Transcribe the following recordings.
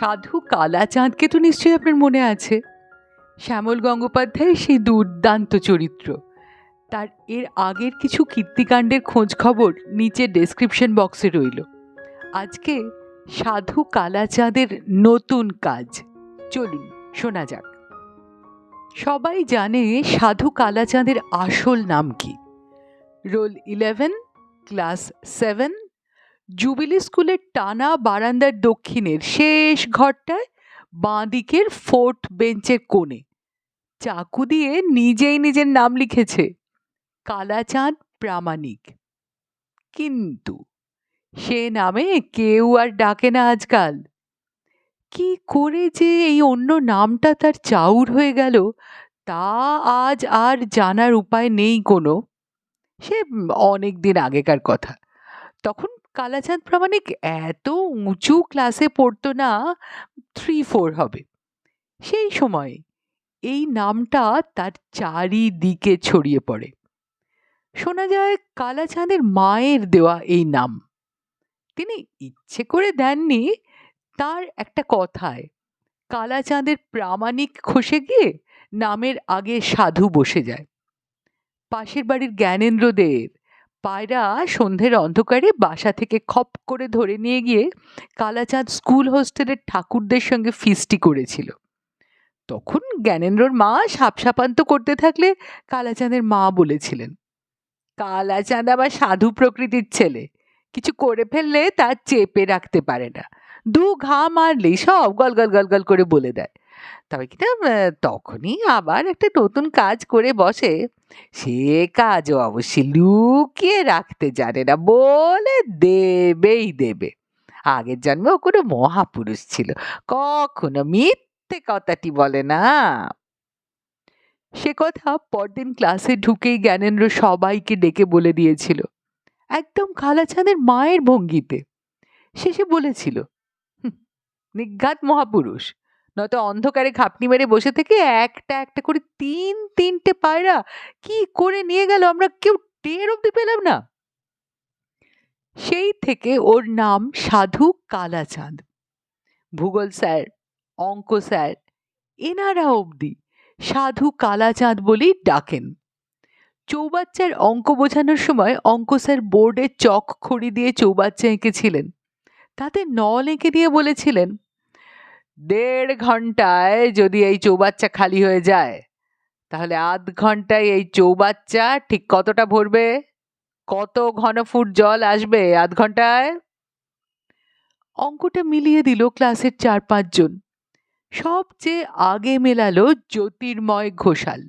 সাধু কালাচাঁদকে তো নিশ্চয়ই আপনার মনে আছে। শ্যামল গঙ্গোপাধ্যায়ের সেই দুর্দান্ত চরিত্র। তার এর আগের কিছু কীর্তিকাণ্ডের খোঁজ খবর নিচে ডেসক্রিপশন বক্সে রইল। আজকে সাধু কালাচাঁদের নতুন কাজ। চলুন, শোনা যাক। সবাই জানে সাধু কালাচাঁদের আসল নাম কি। Roll eleven, class seven jubilee স্কুলের টানা বারান্দার দক্ষিণের শেষ ঘরটায় বাঁ দিকের ফোর্থ বেঞ্চের কোণে। চাকু দিয়ে নিজেই নিজের নাম লিখেছে, কালাচাঁদ প্রামাণিক। কিন্তু সে নামে কেউ আর ডাকে না আজকাল। কি করে যে এই অন্য নামটা তার চাউর হয়ে গেল, তা আজ আর জানার উপায় নেই কোনো। সে অনেক দিন আগেকার কথা। তখন কালাচাঁদ প্রামাণিক এত উঁচু ক্লাসে পড়তো না থ্রি ফোর হবে। সেই সময়ে এই নামটা তার চারিদিকে ছড়িয়ে পড়ে। শোনা যায় কালাচাঁদের মায়ের দেওয়া এই নাম। তিনি ইচ্ছে করে দেননি, তার একটা কথায়, কালাচাঁদের প্রামাণিক খসে গিয়ে নামের আগে সাধু বসে যায়। পাশের বাড়ির জ্ঞানেন্দ্রদের পায়রা সন্ধ্যের অন্ধকারে বাসা থেকে খপ করে ধরে নিয়ে গিয়ে কালাচাঁদ স্কুল হোস্টেলের ঠাকুরদের সঙ্গে ফিস্টি করেছিল। তখন জ্ঞানেন্দ্রর মা সাপসাপান্ত করতে থাকলে কালাচাঁদের মা বলেছিলেন, কালাচাঁদ আবার সাধু প্রকৃতির ছেলে, কিছু করে ফেললে তার চেপে রাখতে পারে না। দু ঘা মারলেই সব গল গল গল গল করে বলে দেয়। তবে কিনা আহ, তখনই আবার একটা নতুন কাজ করে বসে। সে কাজও অবশ্যই লুকিয়ে রাখতে জানে না বলে দেবেই দেবে। আগের জন্মেও কোনো মহাপুরুষ ছিল কখনো মিথ্যে কথাটি বলে না। সে কথা পরদিন ক্লাসে ঢুকেই জ্ঞানেন্দ্র সবাইকে ডেকে বলে দিয়েছিল একদম কালাচাঁদের মায়ের ভঙ্গিতে। শেষে বলেছিল "হুঁ, নিঘাত মহাপুরুষ। নয়তো অন্ধকারে খাপনি মেরে বসে থেকে একটা একটা করে তিন, তিনটে পায়রা কি করে নিয়ে গেল? আমরা কেউ টের অব্দি পেলাম না। সেই থেকে ওর নাম সাধু কালাচাঁদ। ভূগোল স্যার, অঙ্ক স্যার, এনারা অবধি সাধু কালাচাঁদ বলেই ডাকেন। চৌবাচ্চার অঙ্ক বোঝানোর সময় অঙ্ক স্যার বোর্ডে চক খড়ি দিয়ে চৌবাচ্চা এঁকেছিলেন। তাতে নল এঁকে দিয়ে বলেছিলেন দেড় ঘন্টায় যদি এই চৌবাচ্চা খালি হয়ে যায়, তাহলে আধ ঘন্টায় এই চৌবাচ্চা ঠিক কতটা ভরবে? কত ঘন ফুট জল আসবে আধ ঘন্টায়? অঙ্কটা মিলিয়ে দিল ক্লাসের চার পাঁচজন। সবচেয়ে আগে মেলালো জ্যোতির্ময় ঘোষাল,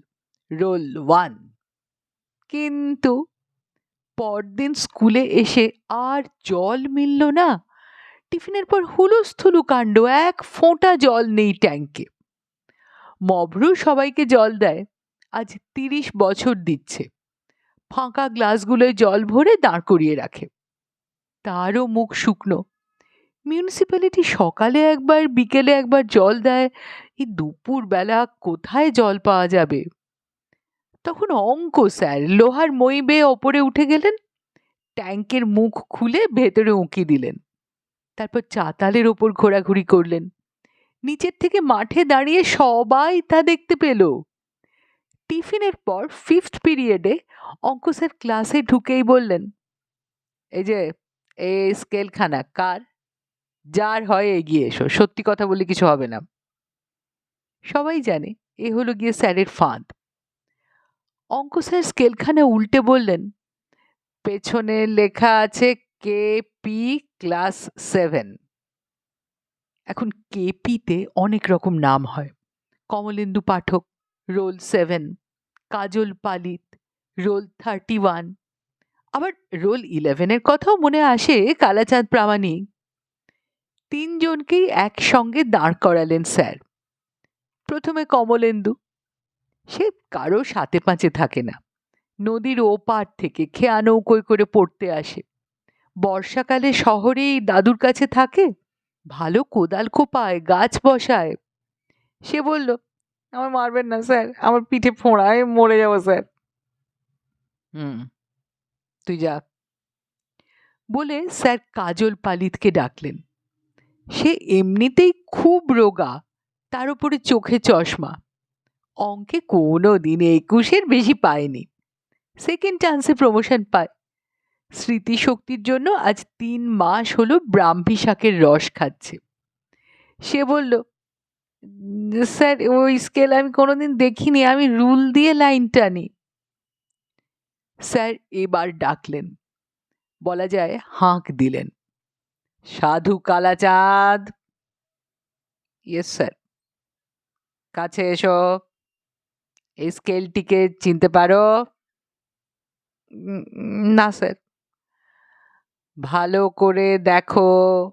রোল ওয়ান। কিন্তু পরদিন স্কুলে এসে আর জল মিলল না। টিফিনের পর হুলুস্থুলু কাণ্ড, এক ফোঁটা জল নেই ট্যাঙ্কে। মভরু সবাইকে জল দেয়, আজ তিরিশ বছর দিচ্ছে। ফাঁকা গ্লাসগুলোয় জল ভরে দাঁড় করিয়ে রাখে। তারও মুখ শুকনো। মিউনিসিপ্যালিটি সকালে একবার, বিকেলে একবার জল দেয়, এই দুপুরবেলা কোথায় জল পাওয়া যাবে? তখন অঙ্ক স্যার লোহার মই বেয়ে ওপরে উঠে গেলেন, ট্যাঙ্কের মুখ খুলে ভেতরে উঁকি দিলেন। তারপর চাতালের ওপর ঘোরাঘুরি করলেন। নিচের থেকে মাঠে দাঁড়িয়ে সবাই তা দেখতে পেল। টিফিনের পর ফিফথ পিরিয়ডে অঙ্ক স্যার ক্লাসে ঢুকেই বললেন, এই যে, এ স্কেলখানা, কার? যার হয় এগিয়ে এসো, সত্যি কথা বলে কিছু হবে না। সবাই জানে, এ হলো গিয়ে স্যারের ফাঁদ। অঙ্ক স্যার স্কেলখানা উল্টে বললেন, পেছনে লেখা আছে কে পি ক্লাস সেভেন। এখন কেপিতে অনেক রকম নাম হয়। Kamalendu Pathak, roll seven, Kajal Palit, roll thirty one. আবার রোল ইলেভেনের কথাও মনে আসে কালাচাঁদ প্রামাণিক। তিনজনকেই একসঙ্গে দাঁড় করালেন স্যার। প্রথমে কমলেন্দু। সে কারও সাথে পাঁচে থাকে না। নদীর ওপার থেকে খেয়া নৌকোয় করে পড়তে আসে। বর্ষাকালে শহরেই দাদুর কাছে থাকে? ভালো কোদাল কোপায় গাছ বসায়। সে বলল আমার মারবেন না স্যার। আমার পিঠে ফোঁড়ায় মরে যাব স্যার। হুম। তুই যা। বলে স্যার কাজল পালিতকে ডাকলেন। সে এমনিতেই খুব রোগা তার উপরে চোখে চশমা। অঙ্কে কোনো দিন একুশের বেশি পায়নি। সেকেন্ড চান্সে প্রমোশন পায়। স্মৃতিশক্তির জন্য আজ তিন মাস হলো ব্রাহ্মী শাকের রস খাচ্ছে। সে বলল, স্যার, ওই স্কেল আমি কোনোদিন দেখিনি, আমি রুল দিয়ে লাইন টানি। স্যার এবার ডাকলেন। বলা যায় হাঁক দিলেন। সাধু কালাচাঁদ! ইয়েস স্যার কাছে এসো। এই স্কেলটিকে চিনতে পারো? না স্যার ভালো করে দেখো।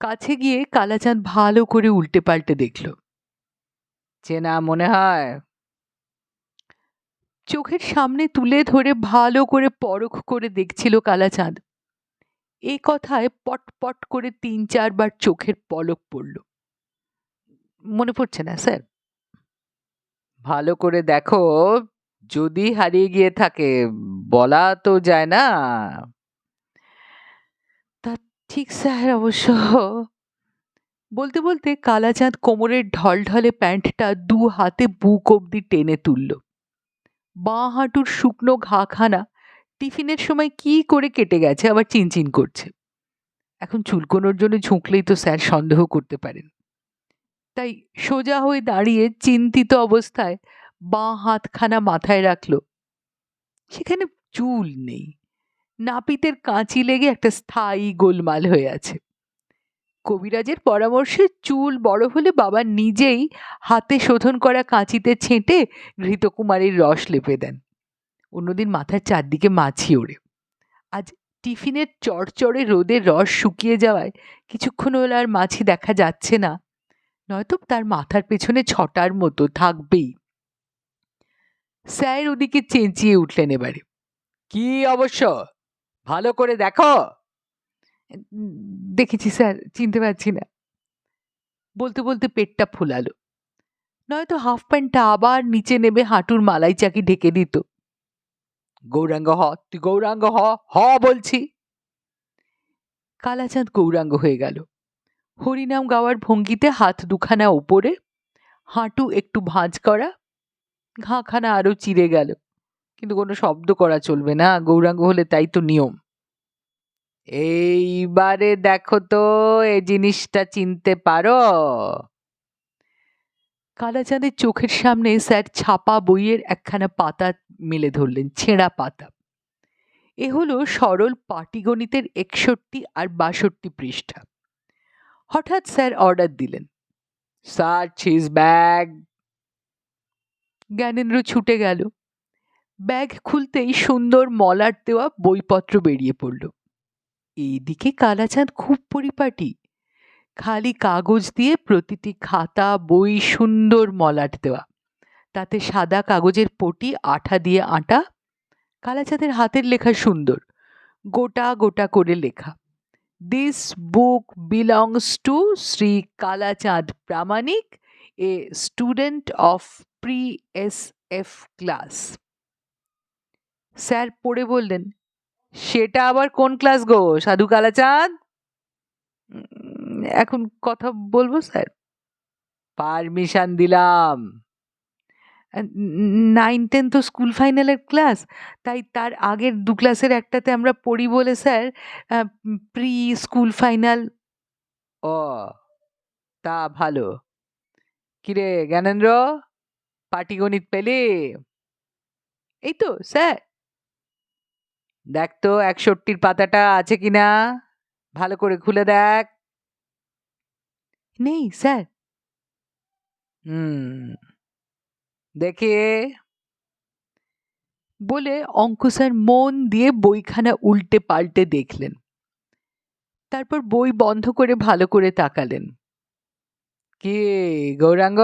কাছে গিয়ে কালাচাঁদ ভালো করে উল্টে পাল্টে দেখল। চেনা মনে হয়? চোখের সামনে তুলে ধরে ভালো করে পরখ করে দেখছিল কালাচাঁদ। এই কথায় পট পট করে তিন চারবার চোখের পলক পড়ল। মনে পড়ছে না, স্যার? ভালো করে দেখো। যদি হারিয়ে গিয়ে থাকে, বলা তো যায় না। তা ঠিক স্যার অবশ্য। বলতে বলতে কালাচাঁদ কোমরের ঢলঢলে প্যান্টটা দু হাতে বুক অবধি টেনে তুলল। বাঁ হাঁটুর শুকনো ঘাখানা টিফিনের সময় কি করে কেটে গেছে আবার চিনচিন করছে। এখন চুলকোনোর জন্য ঝুঁকলেই তো স্যার সন্দেহ করতে পারেন। তাই সোজা হয়ে দাঁড়িয়ে চিন্তিত অবস্থায় বাঁ হাতখানা মাথায় রাখল। সেখানে চুল নেই। নাপিতের কাঁচি লেগে একটা স্থায়ী গোলমাল হয়ে আছে। কবিরাজের পরামর্শে চুল বড় হলে বাবা নিজেই হাতে শোধন করা কাঁচিতে ছেঁটে ঘৃতকুমারীর রস লেপে দেন। অন্যদিন মাথার চারদিকে মাছি ওড়ে। আজ টিফিনের চড়চড়ে রোদের রস শুকিয়ে যাওয়ায় কিছুক্ষণ হলো আর মাছি দেখা যাচ্ছে না। নয়তো তার মাথার পেছনে ছটার মতো থাকবেই। স্যার ওদিকে চেঁচিয়ে উঠলেন এবারে। কি অবশ্য? ভালো করে দেখো? দেখেছি স্যার, চিনতে পারছি না। বলতে বলতে পেটটা ফুলালো। নয়তো হাফ প্যান্টটা আবার নিচে নেমে হাঁটুর মালাই চাকি ঢেকে দিত। গৌরাঙ্গ হ, তুই গৌরাঙ্গ হ হ বলছি। কালাচাঁদ গৌরাঙ্গ হয়ে গেল। হরিনাম গাওয়ার ভঙ্গিতে হাত দুখানা ওপরে, হাঁটু একটু ভাঁজ করা ঘাখানা আরও চিড়ে গেল। কিন্তু কোনো শব্দ করা চলবে না, গৌরাঙ্গ হলে তাই তো নিয়ম। এইবারে দেখো তো এই জিনিসটা চিনতে পারো। কালাচাঁদের চোখের সামনে স্যার ছাপা বইয়ের একখানা পাতা মেলে ধরলেন, ছেঁড়া পাতা। এ হলো সরল পাটিগণিতের একষট্টি আর বাষট্টি পৃষ্ঠা। হঠাৎ স্যার অর্ডার দিলেন। Search his bag. জ্ঞানেন্দ্র ছুটে গেল। ব্যাগ খুলতেই সুন্দর মলাট দেওয়া বইপত্র বেরিয়ে পড়ল। এইদিকে কালাচাঁদ খুব পরিপাটি। খালি কাগজ দিয়ে প্রতিটি খাতা, বই সুন্দর মলাট দেওয়া। তাতে সাদা কাগজের পটি, আঠা দিয়ে আটা। কালাচাঁদের হাতের লেখা সুন্দর। গোটা গোটা করে লেখা। This book belongs to Shri Kalachand Pramanik a student of pre S F class sir পড়ে বললেন, সেটা আবার কোন ক্লাস গো, সাধু কালাচাঁদ? এখন কথা বলব স্যার পারমিশন দিলাম। নাইন টেন তো স্কুল ফাইনালের ক্লাস তাই তার আগের দু ক্লাসের একটাতে আমরা পড়ি বলে স্যার প্রি স্কুল ফাইনাল ও, তা ভালো। কিরে, জ্ঞানেন্দ্র? পাটিগণিত পেলে? এই তো, স্যার। দেখ তো, একষট্টির পাতাটা আছে কিনা ভালো করে খুলে দেখ। নেই, স্যার। হুম, দেখে। বলে অঙ্ক স্যার মন দিয়ে বইখানা উল্টে পাল্টে দেখলেন। তারপর বই বন্ধ করে ভালো করে তাকালেন। কি, গৌরাঙ্গ?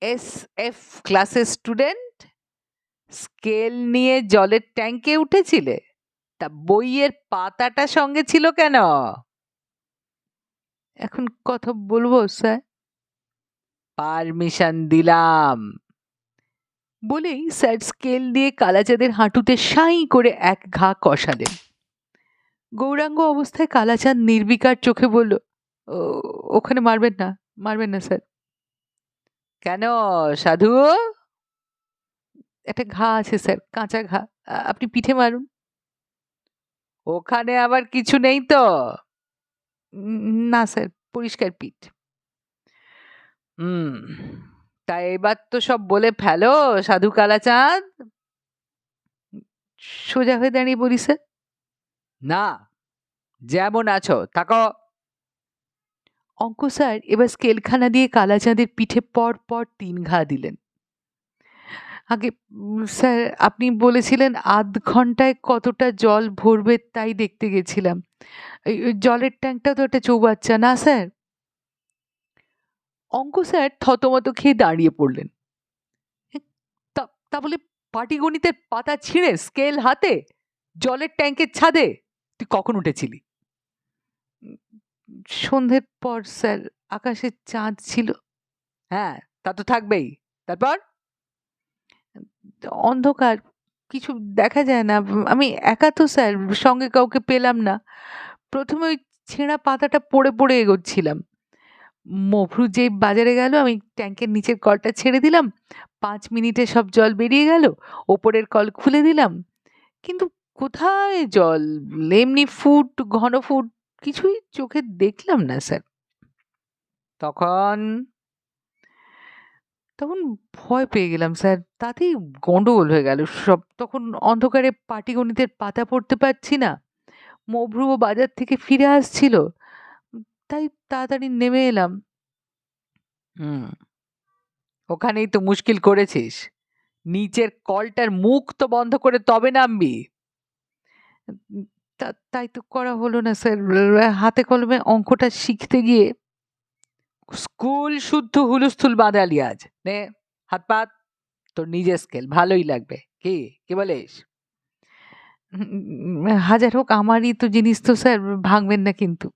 এস ক্লাসের স্টুডেন্ট স্কেল নিয়ে জলের ট্যাঙ্কে উঠেছিলে? তা বইয়ের পাতাটা সঙ্গে ছিল কেন? এখন কথা বলব স্যার? পারমিশন দিলাম। বলেই স্যার স্কেল দিয়ে কালাচাঁদের হাঁটুতে সাই করে এক ঘা কষালেন। গৌরাঙ্গ অবস্থায় কালাচাঁদ নির্বিকার চোখে বলল "ও, ওখানে মারবেন না মারবেন না স্যার। কেন? সাধু? একটা ঘা আছে স্যার, কাঁচা ঘা। আপনি পিঠে মারুন। ওখানে আবার কিছু নেই তো? না স্যার, পরিষ্কার পিঠ। হুম, তা এবার তো সব বলে ফেলো, সাধু কালাচাঁদ। সোজা হয়ে দাঁড়িয়ে বলি স্যার। না, যেমন আছো, থাকো। অঙ্ক স্যার এবার স্কেলখানা দিয়ে কালাচাঁদের পিঠে পর পর তিন ঘা দিলেন। আগে স্যার আপনি বলেছিলেন আধ ঘন্টায় কতটা জল ভরবে তাই দেখতে গেছিলাম। জলের ট্যাঙ্কটা তো একটা চৌবাচ্চা, না স্যার? অঙ্ক স্যার থতমত খেয়ে দাঁড়িয়ে পড়লেন। তা বলে পাটিগণিতের পাতা ছিঁড়ে স্কেল হাতে জলের ট্যাঙ্কের ছাদে? তুই কখন উঠেছিলি? সন্ধ্যের পর স্যার আকাশে চাঁদ ছিল। হ্যাঁ তা তো থাকবেই। তারপর? অন্ধকার কিছু দেখা যায় না। আমি একা তো স্যার সঙ্গে কাউকে পেলাম না। প্রথমে ওই ছেঁড়া পাতাটা পড়ে পড়ে এগোচ্ছিলাম। মফরু যেই বাজারে গেল আমি ট্যাঙ্কের নিচের কলটা ছেড়ে দিলাম। পাঁচ মিনিটে সব জল বেরিয়ে গেল ওপরের কল খুলে দিলাম। কিন্তু কোথায় জল? এমনি ফুট ঘন ফুট। কিছুই চোখে দেখলাম না, স্যার। তখন তখন ভয় পেয়ে গেলাম, স্যার। তাতেই গন্ডগোল হয়ে গেল সব। তখন অন্ধকারে পাটিগণিতের পাতা পড়তে পারছি না। মভ্রুও বাজার থেকে ফিরে আসছিল। তাই তাড়াতাড়ি নেমে এলাম। হুম, ওখানেই তো মুশকিল করেছিস। নিচের কলটার মুখ তো বন্ধ করে তবে নামবি। তাই তো করা হলো না স্যার। হাতে কলমে অঙ্কটা শিখতে গিয়ে স্কুল শুদ্ধ হুলস্থুল বাঁধালি আজ নে হাত পাত তোর নিজের স্কেল ভালোই লাগবে। কি কি বলিস? হাজার হোক আমারই তো জিনিস তো স্যার ভাঙবেন না কিন্তু।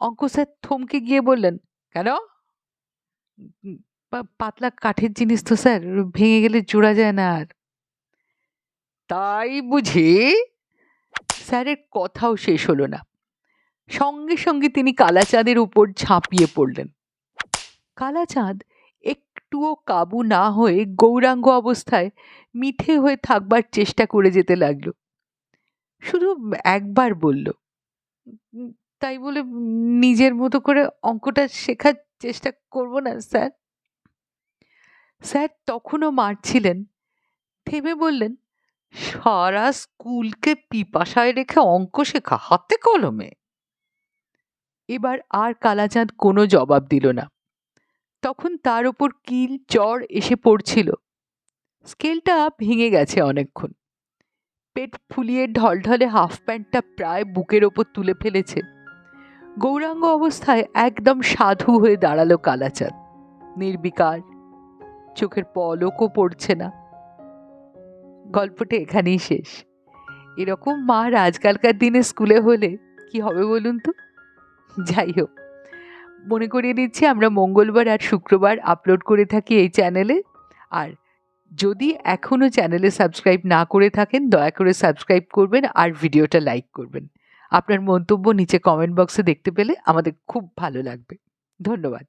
অঙ্ক স্যার থমকে গিয়ে বললেন কেন? পাতলা কাঠের জিনিস তো স্যার ভেঙে গেলে জোড়া যায় না আর। তাই বুঝি? স্যারের কথাও শেষ হলো না। সঙ্গে সঙ্গে তিনি কালাচাঁদের উপর ঝাঁপিয়ে পড়লেন। কালাচাঁদ একটুও কাবু না হয়ে গৌরাঙ্গ অবস্থায় মিঠে হয়ে থাকবার চেষ্টা করে যেতে লাগল। শুধু একবার বলল তাই বলে নিজের মতো করে অঙ্কটা শেখার চেষ্টা করব না, স্যার? স্যার তখনও মারছিলেন, থেমে বললেন সারা স্কুলকে পিপাসায় রেখে অঙ্ক শেখা হাতে কলমে। এবার আর কালাচাঁদ কোনো জবাব দিল না। তখন তার ওপর কিল, চড় এসে পড়ছিল। স্কেলটা ভেঙে গেছে অনেকক্ষণ। পেট ফুলিয়ে ঢলঢলে হাফ প্যান্টটা প্রায় বুকের ওপর তুলে ফেলেছে। গৌরাঙ্গ অবস্থায় একদম সাধু হয়ে দাঁড়াল কালাচাঁদ। নির্বিকার। চোখের পলকও পড়ছে না। গল্পটা এখানেই শেষ। এরকম মার আজকালকার দিনে স্কুলে হলে কি হবে বলুন তো? যাই হোক, মনে করিয়ে দিচ্ছি আমরা মঙ্গলবার আর শুক্রবার আপলোড করে থাকি এই চ্যানেলে আর যদি এখনও চ্যানেলে সাবস্ক্রাইব না করে থাকেন, দয়া করে সাবস্ক্রাইব করবেন আর ভিডিওটা লাইক করবেন। আপনার মন্তব্য নিচে কমেন্ট বক্সে দেখতে পেলে আমাদের খুব ভালো লাগবে। ধন্যবাদ।